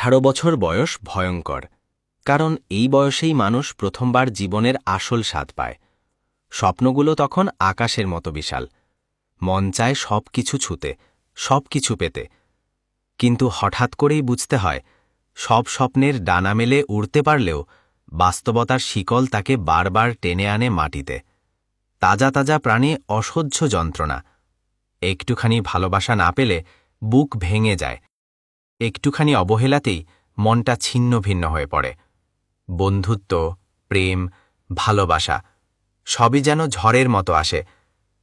আঠারো বছর বয়স ভয়ঙ্কর, কারণ এই বয়সেই মানুষ প্রথমবার জীবনের আসল স্বাদ পায়। স্বপ্নগুলো তখন আকাশের মতো বিশাল। মন চায় সব কিছু ছুতে সব কিছু পেতে। কিন্তু হঠাৎ করেই বুঝতে হয়, সব স্বপ্নের ডানা মেলে উড়তে পারলেও বাস্তবতার শিকল তাকে বারবার টেনে আনে মাটিতে। তাজা তাজা প্রাণে অসহ্য যন্ত্রণা। একটুখানি ভালোবাসা না পেলে বুক ভেঙে যায়। একটুখানি অবহেলাতেই মনটা ছিন্ন ভিন্ন হয়ে পড়ে। বন্ধুত্ব, প্রেম, ভালোবাসা, সবই যেন ঝড়ের মতো আসে,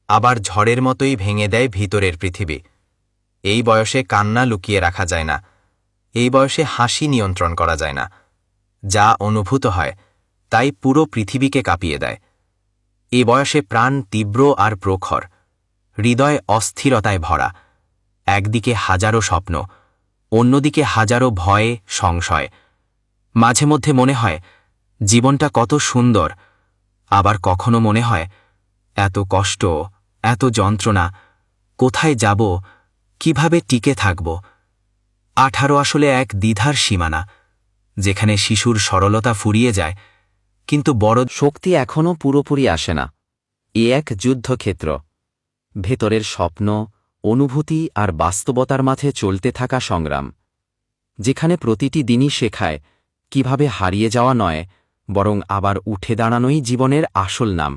আবার ঝড়ের মতোই ভেঙে দেয় ভিতরের পৃথিবী। এই বয়সে কান্না লুকিয়ে রাখা যায় না, এই বয়সে হাসি নিয়ন্ত্রণ করা যায় না। যা অনুভূত হয়, তাই পুরো পৃথিবীকে কাঁপিয়ে দেয়। এ বয়সে প্রাণ তীব্র আর প্রখর, হৃদয় অস্থিরতায় ভরা, একদিকে হাজারো স্বপ্ন অন্যদিকে হাজারো ভয়ে সংশয়। মাঝে মধ্যে মনে হয়, জীবনটা কত সুন্দর। আবার কখনো মনে হয়, এত কষ্ট, এত যন্ত্রণা, কোথায় যাব, কীভাবে টিকে থাকব। আঠারো আসলে এক দ্বিধার সীমানা, যেখানে শিশুর সরলতা ফুরিয়ে যায়, কিন্তু বড় শক্তি এখনও পুরোপুরি আসে না। এ এক যুদ্ধক্ষেত্র। ভেতরের স্বপ্ন অনুভূতি আর বাস্তবতার মাঝে চলতে থাকা সংগ্রাম। যেখানে প্রতিটি দিনই শেখায় কীভাবে হারিয়ে যাওয়া নয়, বরং আবার উঠে দাঁড়ানোই জীবনের আসল নাম।